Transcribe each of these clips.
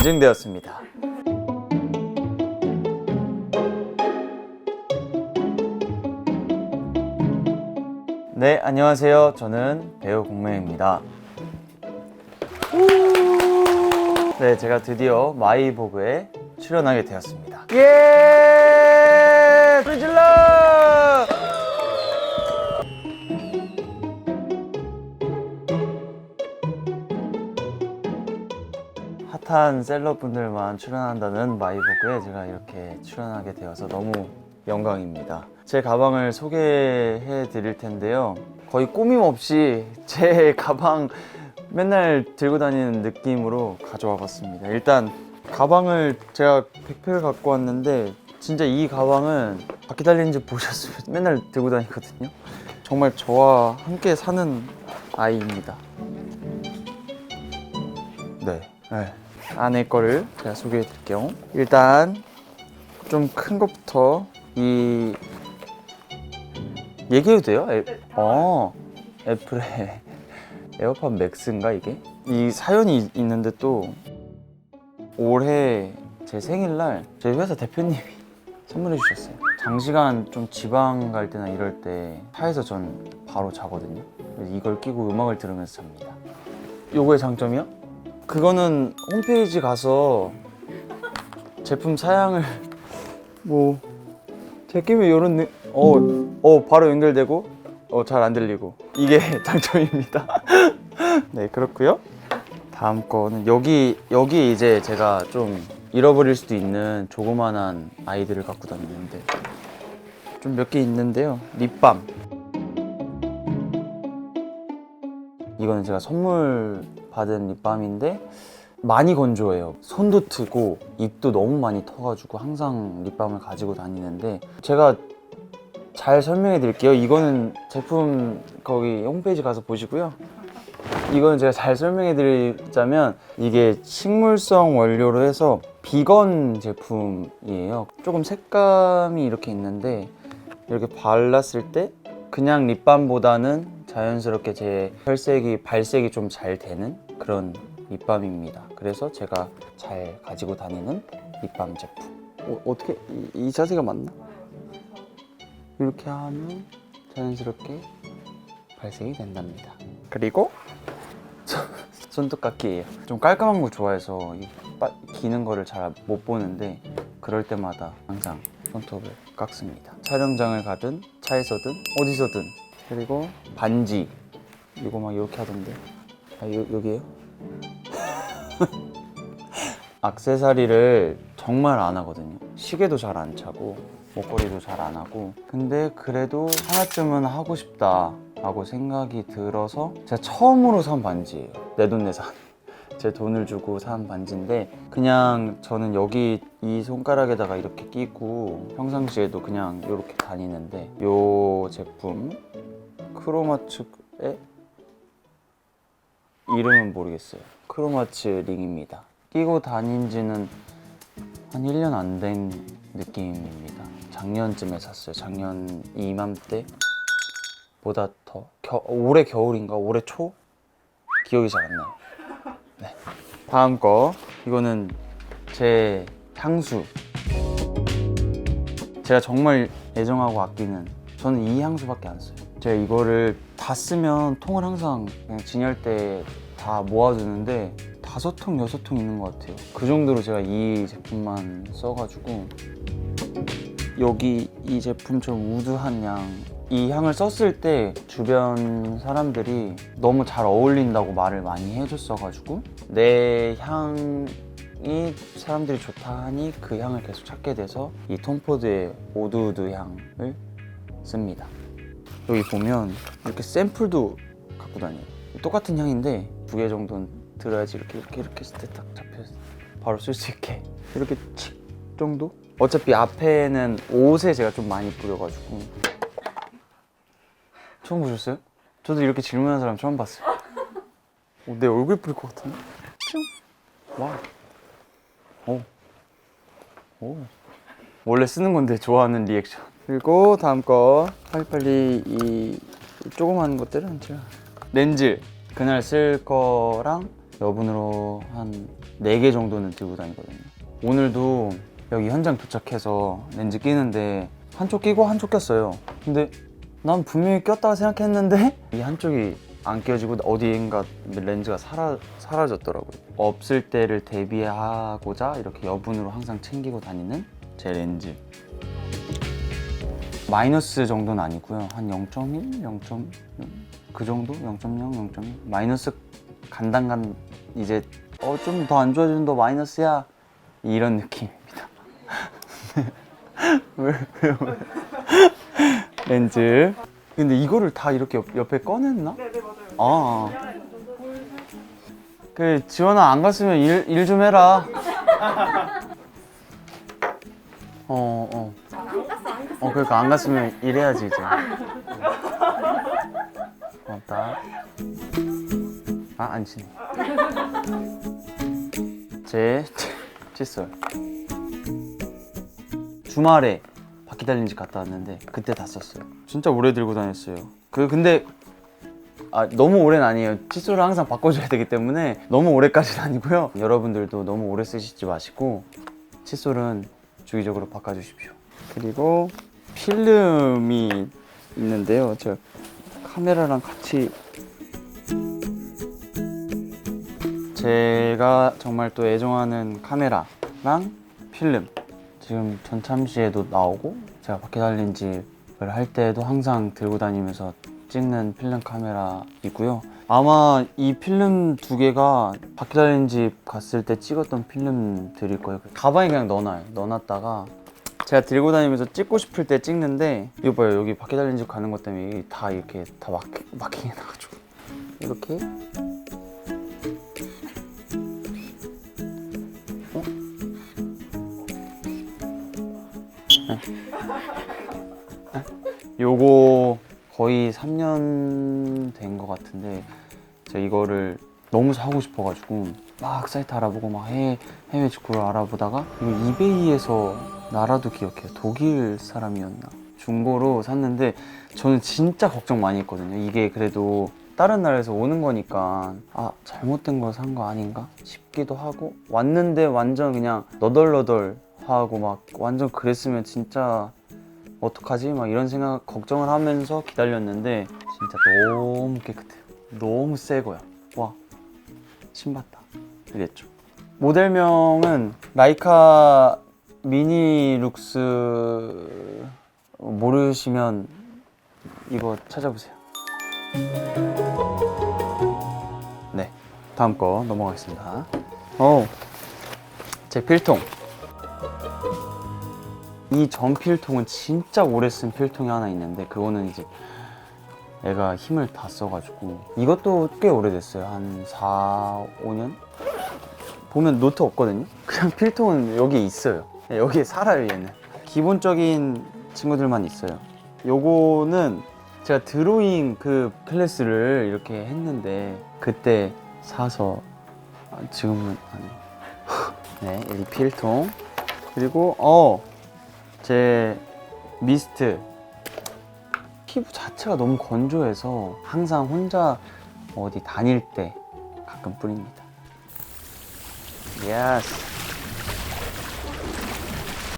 인증되었습니다. 네, 안녕하세요. 저는 배우 공명입니다. 네, 제가 드디어 마이보그에 출연하게 되었습니다. 예! 소리 질러! 핫한 셀럽분들만 출연한다는 마이보그에 제가 이렇게 출연하게 되어서 너무 영광입니다. 제 가방을 소개해 드릴 텐데요. 거의 꾸밈 없이 제 가방 맨날 들고 다니는 느낌으로 가져와 봤습니다. 일단 가방을 제가 백팩을 갖고 왔는데 진짜 이 가방은 바퀴 달린 집 보셨으면 맨날 들고 다니거든요. 정말 저와 함께 사는 아이입니다. 네. 네. 안에 거를 제가 소개해 드릴게요. 일단 좀 큰 것부터 이 얘기해도 돼요? 애... 어 애플의 에어팟 맥스인가 이게? 이 사연이 있- 있는데 또 올해 제 생일날 저희 회사 대표님이 선물해 주셨어요. 장시간 좀 지방 갈 때나 이럴 때 차에서 전 바로 자거든요. 이걸 끼고 음악을 들으면서 잡니다. 요거의 장점이요? 그거는 홈페이지 가서 제품 사양을 뭐 제끼면 이런 느... 어, 어 바로 연결되고 어 잘 안 들리고 이게 장점입니다. 네 그렇고요. 다음 거는 여기 여기 이제 제가 좀 잃어버릴 수도 있는 조그만한 아이들을 갖고 다니는데 좀 몇 개 있는데요. 립밤. 이거는 제가 선물 받은 립밤인데 많이 건조해요. 손도 트고 입도 너무 많이 터가지고 항상 립밤을 가지고 다니는데 제가 잘 설명해 드릴게요. 이거는 제품 거기 홈페이지 가서 보시고요. 이거는 제가 잘 설명해 드리자면 이게 식물성 원료로 해서 비건 제품이에요. 조금 색감이 이렇게 있는데 이렇게 발랐을 때 그냥 립밤보다는 자연스럽게 제 혈색이 발색이 좀 잘 되는 그런 립밤입니다. 그래서 제가 잘 가지고 다니는 립밤 제품. 어, 어떻게 이, 이 자세가 맞나? 이렇게 하면 자연스럽게 발색이 된답니다. 그리고 손- 손톱깎이예요. 좀 깔끔한 거 좋아해서 이 빠- 기는 거를 잘 못 보는데 그럴 때마다 항상 손톱을 깎습니다. 촬영장을 가든 차에서든 어디서든 그리고 반지 이거 막 이렇게 하던데 아 요, 여기에요? 악세사리를 정말 안 하거든요. 시계도 잘 안 차고 목걸이도 잘 안 하고 근데 그래도 하나쯤은 하고 싶다 라고 생각이 들어서 제가 처음으로 산 반지예요. 내 돈 내산. 제 돈을 주고 산 반지인데 그냥 저는 여기 이 손가락에다가 이렇게 끼고 평상시에도 그냥 이렇게 다니는데 이 제품 크로마츠의 이름은 모르겠어요. 크로마츠 링입니다. 끼고 다닌 지는 한 1년 안 된 느낌입니다. 작년쯤에 샀어요. 작년 이맘때 보다 더 겨, 올해 겨울인가 올해 초 기억이 잘 안 나요. 네. 다음 거 이거는 제 향수. 제가 정말 애정하고 아끼는 저는 이 향수밖에 안 써요. 제가 이거를 다 쓰면 통을 항상 그냥 진열 때다 모아두는데 다섯 통 여섯 통 있는 것 같아요. 그 정도로 제가 이 제품만 써가지고 여기 이 제품 좀 우드한 향. 이 향을 썼을 때 주변 사람들이 너무 잘 어울린다고 말을 많이 해줬어가지고 내 향이 사람들이 좋다 하니 그 향을 계속 찾게 돼서 이 톰포드의 오드우드 향을 씁니다. 여기 보면 이렇게 샘플도 갖고 다녀요. 똑같은 향인데 두 개 정도는 들어야지 이렇게 이렇게 이렇게 했을 때 딱 잡혀 바로 쓸 수 있게 이렇게 칙 정도? 어차피 앞에는 옷에 제가 좀 많이 뿌려가지고 처음 보셨어요? 저도 이렇게 질문하는 사람 처음 봤어요. 어, 내 얼굴 뿌릴 것 같은데? 뿅. 와. 오. 오. 원래 쓰는 건데 좋아하는 리액션. 그리고 다음 거 빨리빨리 이 조그만 것들은 제가 렌즈 그날 쓸 거랑 여분으로 한 4개 정도는 들고 다니거든요. 오늘도 여기 현장 도착해서 렌즈 끼는데 한쪽 끼고 한쪽 꼈어요. 근데 난 분명히 꼈다고 생각했는데 이 한쪽이 안 껴지고 어디인가 렌즈가 사라, 사라졌더라고요. 없을 때를 대비하고자 이렇게 여분으로 항상 챙기고 다니는 제 렌즈. 마이너스 정도는 아니고요. 한 0.1, 0.그 정도? 0.0, 0.1 마이너스 간단간 이제 어 좀 더 안 좋아지는 너 마이너스야 이런 느낌입니다. 왜 왜요? 왜? 렌즈. 근데 이거를 다 이렇게 옆, 옆에 꺼냈나? 네 네 맞아요. 아. 그 지원아 안 갔으면 일 일 좀 해라. 어 어. 어 그러니까 안 갔으면 일해야지 이제. 고맙다. 아안 치네. 제 칫솔. 주말에 바퀴 달린 집 갔다 왔는데 그때 다 썼어요. 진짜 오래 들고 다녔어요. 그 근데 아 너무 오래는 아니에요. 칫솔을 항상 바꿔줘야 되기 때문에 너무 오래까지는 아니고요. 여러분들도 너무 오래 쓰시지 마시고 칫솔은 주기적으로 바꿔주십시오. 그리고 필름이 있는데요. 저 카메라랑 같이 제가 정말 또 애정하는 카메라랑 필름 지금 전참시에도 나오고 제가 바퀴 달린 집을 할 때도 항상 들고 다니면서 찍는 필름 카메라이고요. 아마 이 필름 두 개가 바퀴 달린 집 갔을 때 찍었던 필름들일 거예요. 가방에 그냥 넣어놔요. 넣어놨다가 제가 들고 다니면서 찍고 싶을 때 찍는데 이거 봐요. 여기 바퀴 달린 집 가는 것 때문에 다 이렇게 다 막히, 막히게 나가지고 이렇게 어? 요거 거의 3년 된 것 같은데 제가 이거를 너무 사고 싶어가지고 막 사이트 알아보고 막 해외, 해외 직구를 알아보다가 이베이에서 나라도 기억해요 독일 사람이었나 중고로 샀는데 저는 진짜 걱정 많이 했거든요 이게 그래도 다른 나라에서 오는 거니까 아 잘못된 걸산거 아닌가 싶기도 하고 왔는데 완전 그냥 너덜너덜 하고 막 완전 그랬으면 진짜 어떡하지? 막 이런 생각 걱정을 하면서 기다렸는데 진짜 너무 깨끗해요. 너무 새 거야. 와 신봤다. 이랬죠. 모델명은 라이카 미니 룩스 모르시면 이거 찾아보세요. 네, 다음 거 넘어가겠습니다. 어, 제 필통. 이 전 필통은 진짜 오래 쓴 필통이 하나 있는데 그거는 이제 애가 힘을 다 써가지고 이것도 꽤 오래됐어요 한 4, 5년? 보면 노트 없거든요 그냥 필통은 여기에 있어요 여기에 살아요 얘는. 기본적인 친구들만 있어요. 요거는 제가 드로잉 그 클래스를 이렇게 했는데 그때 사서 아, 지금은 안 해요. 네, 이 필통. 그리고 어 제 미스트. 피부 자체가 너무 건조해서 항상 혼자 어디 다닐 때 가끔 뿌립니다. 예스.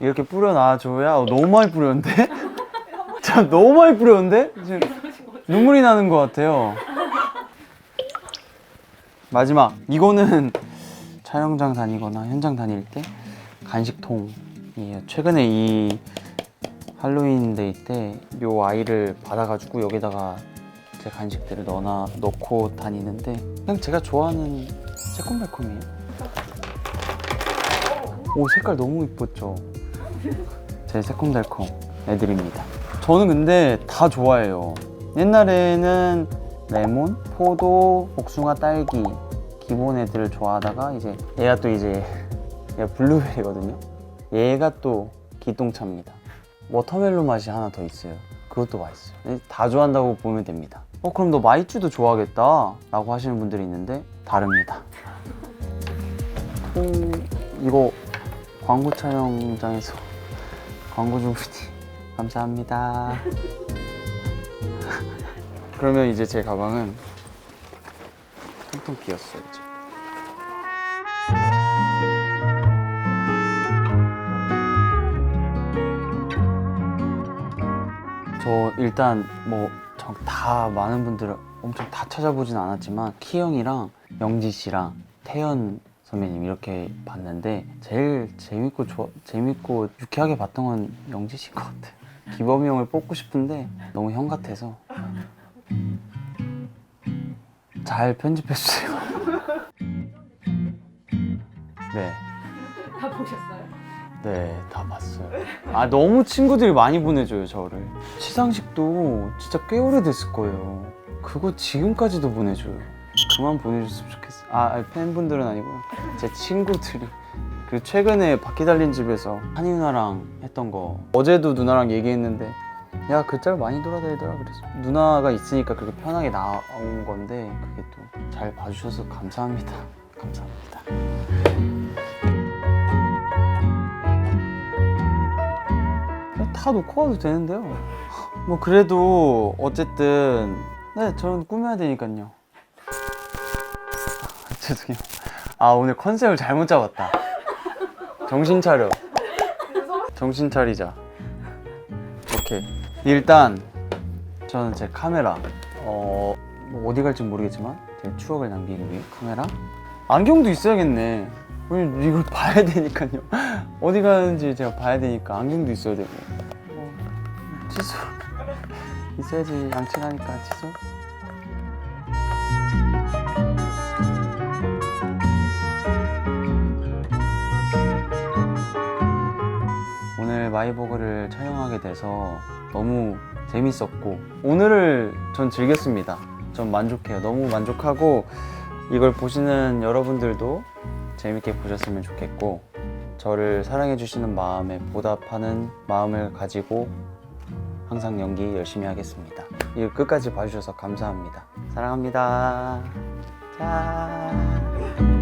이렇게 뿌려놔줘야 어, 너무 많이 뿌렸는데? 참 너무 많이 뿌렸는데? 지금 눈물이 나는 것 같아요. 마지막 이거는 촬영장 다니거나 현장 다닐 때 간식통이에요. 최근에 이 할로윈 데이 때 요 아이를 받아가지고 여기다가 제 간식들을 넣어놔 넣고 다니는데 그냥 제가 좋아하는 새콤달콤이에요. 오 색깔 너무 이뻤죠. 제 새콤달콤 애들입니다. 저는 근데 다 좋아해요. 옛날에는 레몬, 포도, 복숭아, 딸기 기본 애들을 좋아하다가 이제 얘가 또 이제 얘가 블루베리거든요. 얘가 또 기똥차입니다. 워터멜론 맛이 하나 더 있어요. 그것도 맛있어요. 다 좋아한다고 보면 됩니다. 어 그럼 너 마이쮸도 좋아하겠다 라고 하시는 분들이 있는데 다릅니다. 통 이거 광고 촬영장에서 광고 주문이 감사합니다. 그러면 이제 제 가방은 통통 비었어요. 이제. 저 일단 뭐 다 많은 분들 엄청 다 찾아보진 않았지만 키 형이랑 영지 씨랑 태연 선배님 이렇게 봤는데 제일 재밌고 좋아, 재밌고 유쾌하게 봤던 건 영지 씨인 것 같아. 기범이 형을 뽑고 싶은데 너무 형 같아서 잘 편집해 주세요. 네. 다 보셨어요? 네, 다 봤어요. 아, 너무 친구들이 많이 보내줘요, 저를. 시상식도 진짜 꽤 오래됐을 거예요. 그거 지금까지도 보내줘요. 그만 보내줬으면 좋겠어. 아, 팬분들은 아니고요. 제 친구들이. 그리고 최근에 바퀴 달린 집에서 누나랑 했던 거. 어제도 누나랑 얘기했는데, 야, 그 짤 많이 돌아다니더라. 그래서 누나가 있으니까 그렇게 편하게 나온 건데, 그게 또 잘 봐주셔서 감사합니다. 감사합니다. 다 놓고 와도 되는데요. 뭐 그래도 어쨌든 네 저는 꾸며야 되니까요. 아, 죄송해요. 아 오늘 컨셉을 잘못 잡았다. 정신 차려. 정신 차리자. 오케이. 일단 저는 제 카메라 어, 뭐 어디 갈지 모르겠지만 제 추억을 남기기 위해 카메라 안경도 있어야겠네. 이걸 봐야 되니까요. 어디 가는지 제가 봐야 되니까 안경도 있어야 되고. 뭐, 칫솔 있어야지 양치하니까 칫솔. 마이보그를 촬영하게 돼서 너무 재밌었고 오늘을 전 즐겼습니다. 전 만족해요. 너무 만족하고 이걸 보시는 여러분들도 재밌게 보셨으면 좋겠고 저를 사랑해 주시는 마음에 보답하는 마음을 가지고 항상 연기 열심히 하겠습니다. 이거 끝까지 봐주셔서 감사합니다. 사랑합니다. 짠.